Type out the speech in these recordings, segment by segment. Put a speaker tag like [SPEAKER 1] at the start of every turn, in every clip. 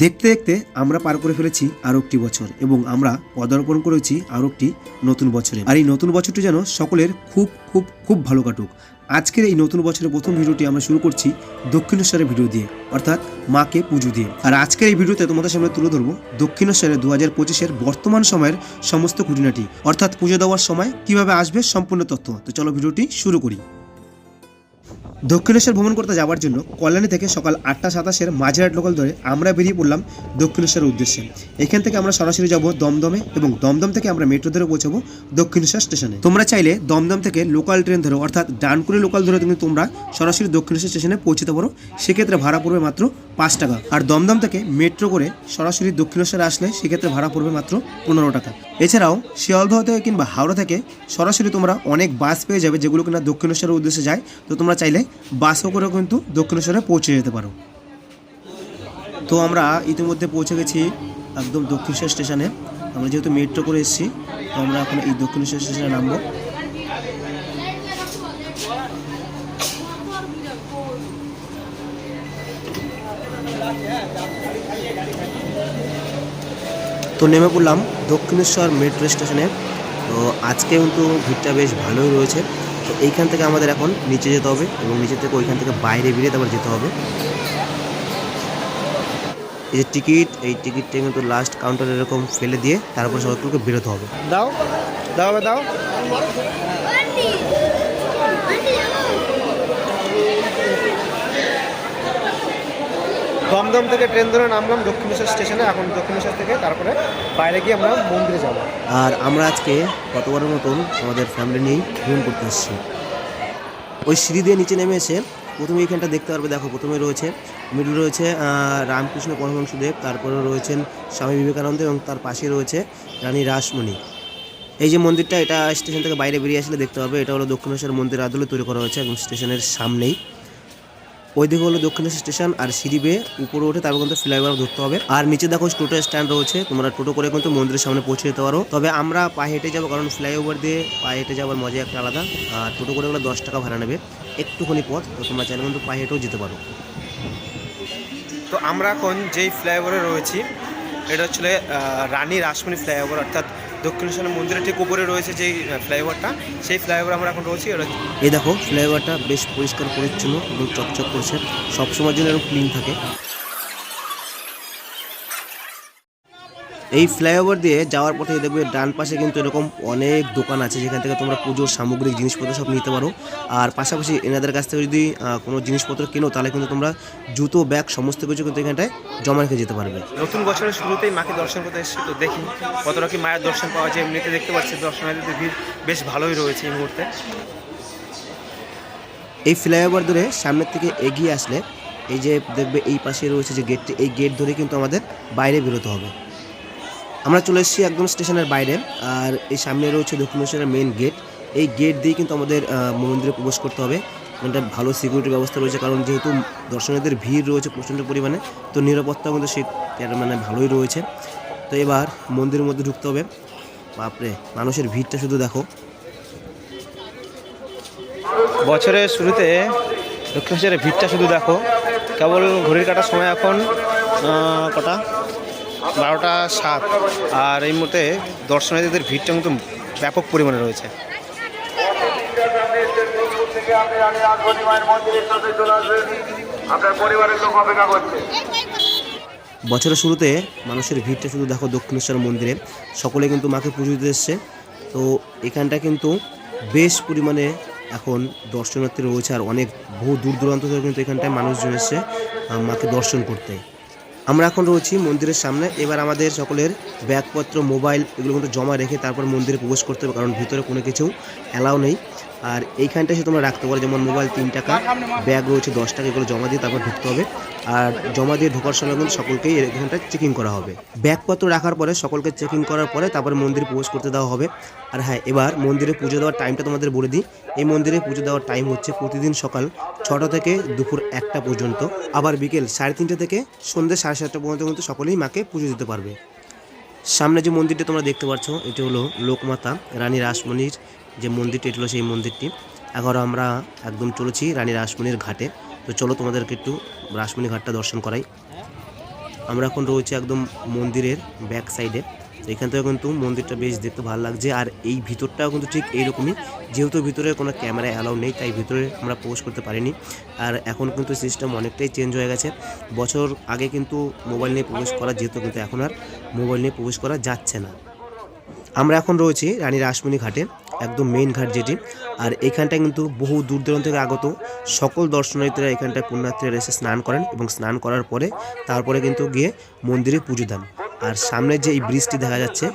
[SPEAKER 1] দেখতে দেখতে আমরা পার করে ফেলেছি আরও একটি বছর এবং আমরা পদার্পণ করেছি আরও একটি নতুন বছরে। আর এই নতুন বছরটি যেন সকলের খুব খুব খুব ভালো কাটুক। আজকের এই নতুন বছরের প্রথম ভিডিওটি আমরা শুরু করছি দক্ষিণেশ্বরের ভিডিও দিয়ে, অর্থাৎ মাকে পুজো দিয়ে। আর আজকের এই ভিডিওতে তোমাদের সামনে তুলে ধরবো দক্ষিণেশ্বরের দু হাজার পঁচিশের বর্তমান সময়ের সমস্ত খুঁটিনাটি, অর্থাৎ পুজো দেওয়ার সময় কীভাবে আসবে সম্পূর্ণ তথ্য। তো চলো ভিডিওটি শুরু করি। দক্ষিণেশ্বর ভ্রমণ করতে যাওয়ার জন্য কল্যাণী থেকে সকাল আটটা সাতাশের মাঝেরহাট লোকাল ধরে আমরা বেরিয়ে পড়লাম দক্ষিণেশ্বরের উদ্দেশ্যে। এখান থেকে আমরা সরাসরি যাব দমদমে এবং দমদম থেকে আমরা মেট্রো ধরে পৌঁছাবো দক্ষিণেশ্বর স্টেশনে তোমরা চাইলে দমদম থেকে লোকাল ট্রেন ধরে, অর্থাৎ ডানকুনি লোকাল ধরে কিন্তু তোমরা সরাসরি দক্ষিণেশ্বর স্টেশনে পৌঁছতে পারো। সেক্ষেত্রে ভাড়া পড়বে মাত্র পাঁচ টাকা। আর দমদম থেকে মেট্রো করে সরাসরি দক্ষিণেশ্বরে আসলে সেক্ষেত্রে ভাড়া পড়বে মাত্র পনেরো টাকা। এছাড়াও শিয়ালদহ থেকে কিংবা হাওড়া থেকে সরাসরি তোমরা অনেক বাস পেয়ে যাবে যেগুলো কিনা দক্ষিণেশ্বরের উদ্দেশ্যে যায়। তো তোমরা চাইলে বাসও করেও কিন্তু দক্ষিণেশ্বরে পৌঁছে যেতে পারো। তো আমরা ইতিমধ্যে পৌঁছে গেছি একদম দক্ষিণেশ্বর স্টেশনে। আমরা যেহেতু মেট্রো করে এসেছি, তো আমরা এখন এই দক্ষিণেশ্বর স্টেশনে নামবো। তো নেমে পড়লাম দক্ষিণেশ্বর মেট্রো স্টেশনে। তো আজকে কিন্তু ভিড়টা বেশ ভালোই রয়েছে। তো এইখান থেকে আমাদের এখন নিচে যেতে হবে এবং নিচে থেকে ওইখান থেকে বাইরে বেরিয়ে তারপর যেতে হবে। এই যে টিকিট, এই টিকিটটা কিন্তু লাস্ট কাউন্টারে এরকম ফেলে দিয়ে তারপর সবাইকে বেরোতে হবে।
[SPEAKER 2] দাও দাও দাও। দমদম থেকে ট্রেন ধরে নামলাম দক্ষিণেশ্বর স্টেশনে। এখন দক্ষিণেশ্বর থেকে তারপরে বাইরে গিয়ে আমরা মন্দিরে যাব।
[SPEAKER 1] আর আমরা আজকে গতবারের মতন আমাদের ফ্যামিলি নিয়েই ভ্রমণ করতে এসেছি। ওই সিঁড়ি দিয়ে নিচে নেমে এসে প্রথমে এইখানটা দেখতে পারবে, দেখো প্রথমে রয়েছে মিডল রয়েছে রামকৃষ্ণ পরমহংসদেব, তারপরে রয়েছেন স্বামী বিবেকানন্দ এবং তার পাশে রয়েছে রানী রাসমণি। এই যে মন্দিরটা, এটা স্টেশন থেকে বাইরে বেরিয়ে আসলে দেখতে পারবে, এটা হলো দক্ষিণেশ্বর মন্দির আদলে তৈরি করা হয়েছে এবং স্টেশনের সামনেই। ওইদিকে হলো দক্ষিণেশ্বর স্টেশন আর সিঁড়ি বেয়ে উপরে উঠে তারপর কিন্তু ফ্লাইওভার ধরতে হবে। আর নিচে দেখো টোটো স্ট্যান্ড রয়েছে, তোমরা টোটো করে কিন্তু মন্দিরের সামনে পৌঁছে যেতে পারো। তবে আমরা পায়ে হেঁটে যাব কারণ ফ্লাইওভার দিয়ে পায়ে হেঁটে যাওয়ার মজা একটা আলাদা। আর টোটো করে গেলে দশ টাকা ভাড়া নেবে। একটুখানি পথ, তো তোমরা চাইলে কিন্তু পায়ে হেঁটেও যেতে পারো।
[SPEAKER 2] তো আমরা এখন যেই ফ্লাইওভারে রয়েছি, এটা হচ্ছে রানী রাসমণি ফ্লাইওভার, অর্থাৎ দক্ষিণেশ্বর মন্দিরের ঠিক উপরে রয়েছে যেই ফ্লাইওভারটা, সেই ফ্লাইওভার আমরা এখন রয়েছি
[SPEAKER 1] এই দেখো, ফ্লাইওভারটা বেশ পরিষ্কার, পরিচ্ছন্ন এবং চকচক করছে। সবসময়ের জন্য এরকম ক্লিন থাকে। এই ফ্লাইওভার দিয়ে যাওয়ার পথে দেখবে ডান পাশে কিন্তু এরকম অনেক দোকান আছে যেখান থেকে তোমরা পুজোর সামগ্রিক জিনিসপত্র সব নিতে পারো। আর পাশাপাশি এনাদের কাছ থেকে যদি কোনো জিনিসপত্র কেনো তাহলে কিন্তু তোমরা জুতো ব্যাগ সমস্ত কিছু কিন্তু এখানটায় জমা রেখে যেতে পারবে।
[SPEAKER 2] নতুন বছরের শুরুতেই মাকে দর্শন করতে এসেছি তো দেখি কতটা কি মায়ের দর্শন পাওয়া যায়। এমনিতে দেখতে পাচ্ছি দর্শনার্থীদের ভিড় বেশ ভালোই রয়েছে এই মুহূর্তে।
[SPEAKER 1] এই ফ্লাইওভার ধরে সামনের থেকে এগিয়ে আসলে এই যে দেখবে এই পাশে রয়েছে যে গেটটি এই গেট ধরে কিন্তু আমাদের বাইরে বেরোতে হবে। আমরা চলে এসেছি একদম স্টেশনের বাইরে, আর এই সামনে রয়েছে দক্ষিণেশ্বরের মেন গেট এই গেট দিয়ে কিন্তু আমাদের মন্দিরে প্রবেশ করতে হবে। এটা ভালো সিকিউরিটি ব্যবস্থা রয়েছে, কারণ যেহেতু দর্শনার্থীদের ভিড় রয়েছে প্রচণ্ড পরিমাণে, তো নিরাপত্তা কিন্তু সে মানে ভালোই রয়েছে। তো এবার মন্দিরের মধ্যে ঢুকতে হবে। বাপরে, মানুষের ভিড়টা শুধু দেখো।
[SPEAKER 2] বছরের শুরুতে দক্ষিণেশ্বরের ভিড়টা শুধু দেখো। কেবল ঘড়ির কাটার সময় এখন কটা? বারোটা সাত। আর এই মুহূর্তে দর্শনার্থীদের ভিড়টা কিন্তু ব্যাপক পরিমাণে রয়েছে।
[SPEAKER 1] বছরের শুরুতে মানুষের ভিড়টা শুধু দেখো দক্ষিণেশ্বর মন্দিরে, সকলে কিন্তু মাকে পুজো দিতে এসছে। তো এখানটা কিন্তু বেশ পরিমাণে এখন দর্শনার্থী রয়েছে আর অনেক বহু দূর দূরান্ত থেকে কিন্তু এখানটায় মানুষজন এসছে মাকে দর্শন করতে। আমরা এখন রয়েছি মন্দিরের সামনে। এবার আমাদের সকলের ব্যাগপত্র, মোবাইল এগুলো কিন্তু জমা রেখে তারপর মন্দিরে প্রবেশ করতে হবে, কারণ ভিতরে কোনো কিছু অ্যালাউ নেই। আর এইখানটায় এসে তোমরা রাখতে পারো, যেমন মোবাইল তিন টাকা, ব্যাগ রয়েছে দশ টাকা এগুলো জমা দিয়ে তারপর ঢুকতে হবে। আর জমা দিয়ে ঢোকার সময় কিন্তু সকলকেই এখানটা চেকিং করা হবে। ব্যাগপত্র রাখার পরে সকলকে চেকিং করার পরে তারপর মন্দিরে প্রবেশ করতে দেওয়া হবে। আর হ্যাঁ এবার মন্দিরে পুজো দেওয়ার টাইমটা তোমাদের বলে দিই। এই মন্দিরে পুজো দেওয়ার টাইম হচ্ছে প্রতিদিন সকাল ছটা থেকে দুপুর একটা পর্যন্ত। আবার বিকেল সাড়ে তিনটে থেকে সন্ধ্যে সাড়ে সাতটা পর্যন্ত কিন্তু সকলেই মাকে পুজো দিতে পারবে। সামনে যে মন্দিরটা তোমরা দেখতে পাচ্ছ, এটি হলো লোকমাতা, রানী রাসমণির যে মন্দিরটি, এটি হলো সেই মন্দিরটি। এখন আমরা একদম চলেছি রানী রাসমণির ঘাটে। তো চলো তোমাদেরকে একটু রাসমণি ঘাটটা দর্শন করাই। আমরা এখন রয়েছে একদম মন্দিরের ব্যাক সাইডে এখান থেকে কিন্তু মন্দিরটা বেশ দেখতে ভালো লাগছে। আর এই ভিতরটাও কিন্তু ঠিক এইরকমই, যেহেতু ভিতরে কোনো ক্যামেরা অ্যালাউ নেই, তাই ভিতরে আমরা প্রবেশ করতে পারিনি। আর এখন কিন্তু সিস্টেম অনেকটাই চেঞ্জ হয়ে গেছে। বছর আগে কিন্তু মোবাইল নিয়ে প্রবেশ করা যেত কিন্তু এখন আর মোবাইল নিয়ে প্রবেশ করা যাচ্ছে না। আমরা এখন রয়েছি রানী রাসমণি ঘাটে, একদম মেইন ঘাট যেটি। আর এখানটায় কিন্তু বহু দূর দূরান্ত থেকে আগত সকল দর্শনার্থীরা এখানটায় পুণ্যার্থীরা এসে স্নান করেন এবং স্নান করার পরে তারপরে কিন্তু গিয়ে মন্দিরে পুজো দেন। আর সামনে যে এই ব্রিজটি দেখা যাচ্ছে,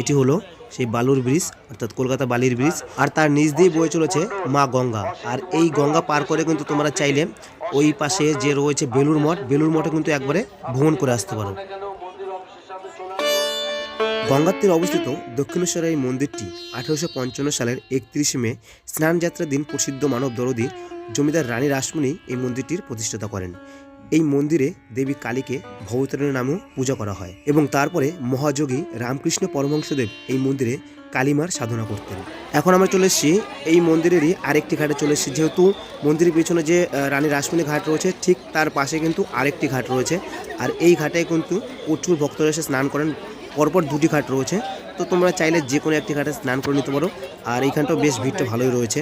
[SPEAKER 1] এটি হলো সেই বালুর ব্রিজ, অর্থাৎ কলকাতা বালির ব্রিজ। আর তার নিচ দিয়ে বয়ে চলেছে মা গঙ্গা। আর এই গঙ্গা পার করে কিন্তু তোমরা চাইলে ওই পাশে যে রয়েছে বেলুর মঠ বেলুর মঠে কিন্তু একবারে ভ্রমণ করে আসতে পারো। গঙ্গার তীরে অবস্থিত দক্ষিণেশ্বরের এই মন্দিরটি আঠেরোশো পঞ্চান্ন সালের একত্রিশে মে স্নান যাত্রার দিন প্রসিদ্ধ মানব দরদি জমিদার রানী রাসমণি এই মন্দিরটির প্রতিষ্ঠাতা করেন। এই মন্দিরে দেবী কালীকে ভবতারণী নামেও পূজা করা হয় এবং তারপরে মহাযোগী রামকৃষ্ণ পরমহংসদেব এই মন্দিরে কালীমার সাধনা করতেন। এখন আমরা চলে এসেছি, এই মন্দিরেরই আরেকটি ঘাটে চলে এসেছি। যেহেতু মন্দিরের পেছনে যে রানী রাসমণি ঘাট রয়েছে, ঠিক তার পাশে কিন্তু আরেকটি ঘাট রয়েছে। আর এই ঘাটে কিন্তু প্রচুর ভক্তরা এসে স্নান করেন। পরপর দুটি ঘাট রয়েছে। তো তোমরা চাইলে যে কোনো একটি ঘাটে স্নান করে নিতে পারো। আর এইখানটাও বেশ ভিড়টা ভালোই রয়েছে।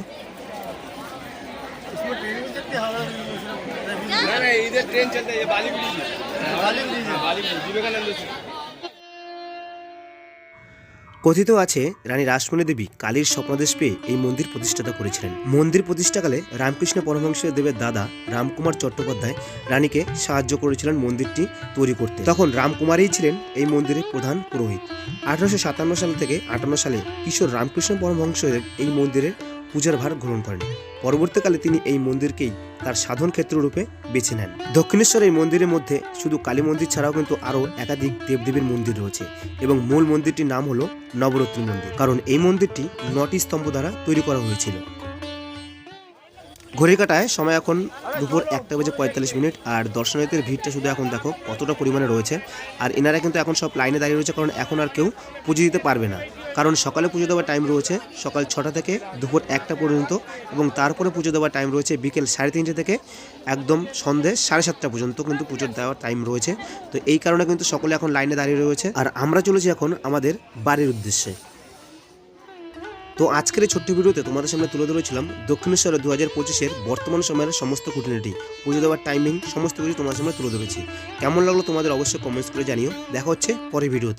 [SPEAKER 1] কথিত আছে, রানী রাসমণি দেবী কালীর স্বপ্নদেশ পেয়ে এই মন্দির প্রতিষ্ঠাতা করেছিলেন। মন্দির প্রতিষ্ঠাকালে রামকৃষ্ণ পরমহংস দেবের দাদা রামকুমার চট্টোপাধ্যায় রানীকে সাহায্য করেছিলেন মন্দিরটি তৈরি করতে। তখন রামকুমারই ছিলেন এই মন্দিরের প্রধান পুরোহিত। আঠারোশো সাতান্ন সাল থেকে আটান্ন সালে কিশোর রামকৃষ্ণ পরমহংসদেব এই মন্দিরের পূজার ভার গ্রহণ করেন। পরবর্তীকালে তিনি এই মন্দিরকেই তার সাধন ক্ষেত্র রূপে বেছে নেন। দক্ষিণেশ্বর এই মন্দিরের মধ্যে শুধু কালী মন্দির ছাড়াও কিন্তু আরও একাধিক দেবদেবীর মন্দির রয়েছে এবং মূল মন্দিরটির নাম হলো নবরত্ন মন্দির। কারণ এই মন্দিরটি নটি স্তম্ভ দ্বারা তৈরি করা হয়েছিল। ঘড়ি কাটায় সময় এখন দুপুর একটা বেজে পঁয়তাল্লিশ মিনিট আর দর্শনার্থীর ভিড়টা শুধু এখন দেখো কতটা পরিমাণে রয়েছে। আর এনারা কিন্তু এখন সব লাইনে দাঁড়িয়ে রয়েছে কারণ এখন আর কেউ পুজো দিতে পারবে না। কারণ সকালে পুজো দেওয়ার টাইম রয়েছে, সকাল ছটা থেকে দুপুর একটা পর্যন্ত এবং তারপরে পুজো দেওয়ার টাইম রয়েছে বিকেল সাড়ে তিনটে থেকে একদম সন্ধে সাড়ে সাতটা পর্যন্ত কিন্তু পুজোর দেওয়ার টাইম রয়েছে। তো এই কারণে কিন্তু সকলে এখন লাইনে দাঁড়িয়ে রয়েছে। আর আমরা চলেছি এখন আমাদের বাড়ির উদ্দেশ্যে। তো আজকের এই ছোট্ট ভিডিওতে তোমাদের সামনে তুলে ধরেছিলাম দক্ষিণেশ্বরে দু হাজার পঁচিশের বর্তমান সময়ের সমস্ত খুঁটিনাটি পুজো দেওয়ার টাইমিং সমস্ত কিছু তোমাদের সামনে তুলে ধরেছি। কেমন লাগল তোমাদের অবশ্যই কমেন্টস করে জানিও। দেখা হচ্ছে পরের ভিডিওতে।